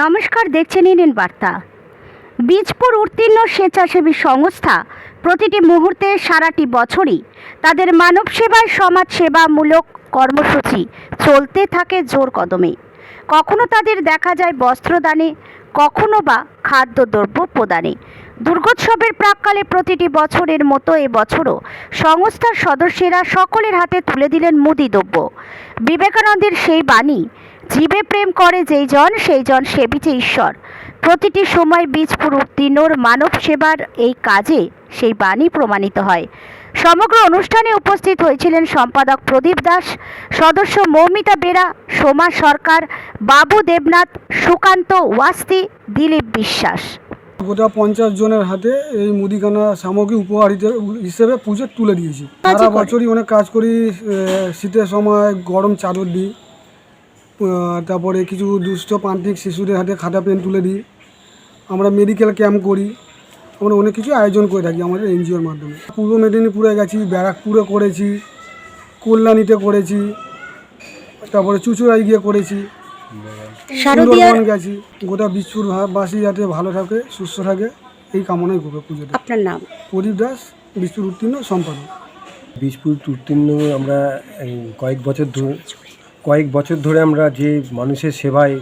নমস্কার, দেখছেন ইন্ডিয়ান বার্তা। বীজপুর উত্তীর্ণ স্বেচ্ছাসেবী সংস্থা প্রতিটি মুহূর্তে সারাটি বছরই তাদের মানব সেবায় সমাজ সেবামূলক কর্মসূচি চলতে থাকে জোর কদমে। কখনো তাদের দেখা যায় বস্ত্রদানে, কখনো বা খাদ্যদ্রব্য প্রদানে। দুর্গোৎসবের প্রাককালে প্রতিটি বছরের মতো এবছরও সংস্থার সদস্যেরা সকলের হাতে তুলে দিলেন মুদি দ্রব্য। বিবেকানন্দের সেই বাণী, জীবে প্রেম করে যেই জন, সেই জন সেবিছে ঈশ্বর। প্রতিটি সময় বীজপুর উত্তীর্ণর মানব সেবার এই কাজে সেই বাণী প্রমাণিত হয়। সমগ্র অনুষ্ঠানে উপস্থিত হয়েছিলেন সম্পাদক প্রদীপ দাস সদস্য মৌমিতা বেরা সোমা সরকার বাবু দেবনাথ সুকান্ত ওয়াস্তি দিলীপ বিশ্বাস। গোটা পঞ্চাশ জনের হাতে এই মুদিখানা সামগ্রী উপহার হিসেবে পুজো তুলে দিয়েছি। সারা বছরই অনেক কাজ করি শীতের সময় গরম চাদর দিই। তারপরে কিছু দুস্থ প্রান্তিক শিশুদের হাতে খাতা পেন তুলে দিই। আমরা মেডিকেল ক্যাম্প করি। আমরা অনেক কিছু আয়োজন করে থাকি আমাদের এনজিওর মাধ্যমে। পূর্ব মেদিনীপুরে গেছি ব্যারাকপুরে করেছি কল্যাণীতে করেছি তারপরে চুচুড়ায় গিয়ে করেছি। সুন্দরবন গেছি। গোটা বিশ্বর বাসী যাতে ভালো থাকে সুস্থ থাকে এই কামনাই করবে পুজোটা আপনার নাম? প্রদীপ দাস বিশ্বর উত্তীর্ণ সম্পাদক। বীজপুর উত্তীর্ণ আমরা কয়েক বছর ধরে কয়েক বছর ধরে আমরা যে মানুষের সেবায়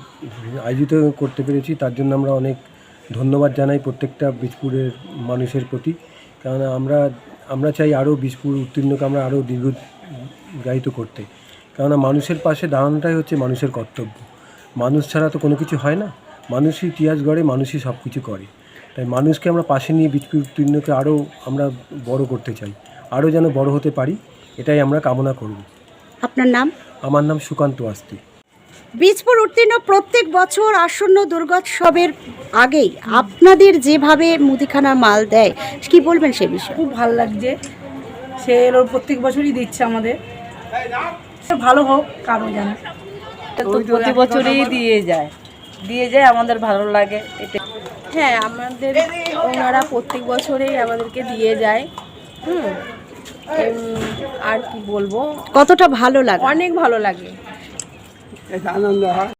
আয়োজিত করতে পেরেছি, তার জন্য আমরা অনেক ধন্যবাদ জানাই প্রত্যেকটা বীজপুরের মানুষের প্রতি। কারণ আমরা আমরা চাই আরও বীজপুর উত্তীর্ণকে আমরা আরও দীর্ঘায়িত করতে। কেননা মানুষের পাশে দাঁড়ানোটাই হচ্ছে মানুষের কর্তব্য। মানুষ ছাড়া তো কোনো কিছু হয় না। মানুষই ইতিহাস গড়ে, মানুষই সব কিছু করে। তাই মানুষকে আমরা পাশে নিয়ে বীজপুর উত্তীর্ণকে আরও আমরা বড় করতে চাই। আরও যেন বড় হতে পারি, এটাই আমরা কামনা করব। আপনার নাম? আমার নাম সুকান্ত আস্তি। বীজপুর উত্তীর্ণ প্রত্যেক বছর আসন্ন দুর্গোৎসবের আগেই আপনাদের যেভাবে মুদিখানার মাল দেয় কি বলবেন সে বিষয়ে? খুব ভালো লাগছে। সে এলো প্রত্যেক বছরই দিচ্ছে আমাদের। ভালো হোক কারও জানে প্রতি বছরই দিয়ে যায়। দিয়ে যায় আমাদের ভালো লাগে। এটা হ্যাঁ আমাদের ওনারা প্রত্যেক বছরেই আমাদেরকে দিয়ে যায়। হুম। আর কি বলব? কতটা ভালো লাগে? অনেক ভালো লাগে।